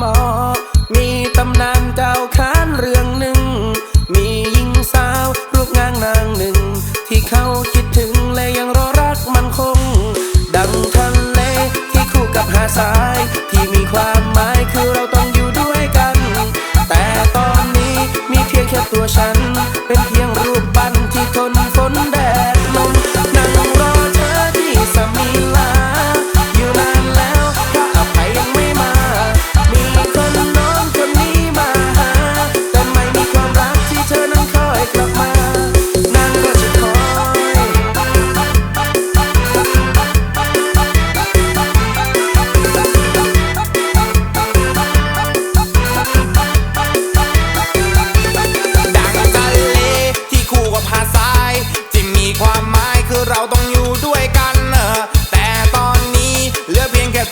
มอ มีตำนานเก่าค้านเรื่องหนึ่ง มีหญิงสาวรูปงางนางหนึ่ง ที่เขาคิดถึงและยังรอรักมันคง ดังทะเลที่คู่กับหาสายที่มีความหมาย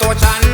ตัวฉัน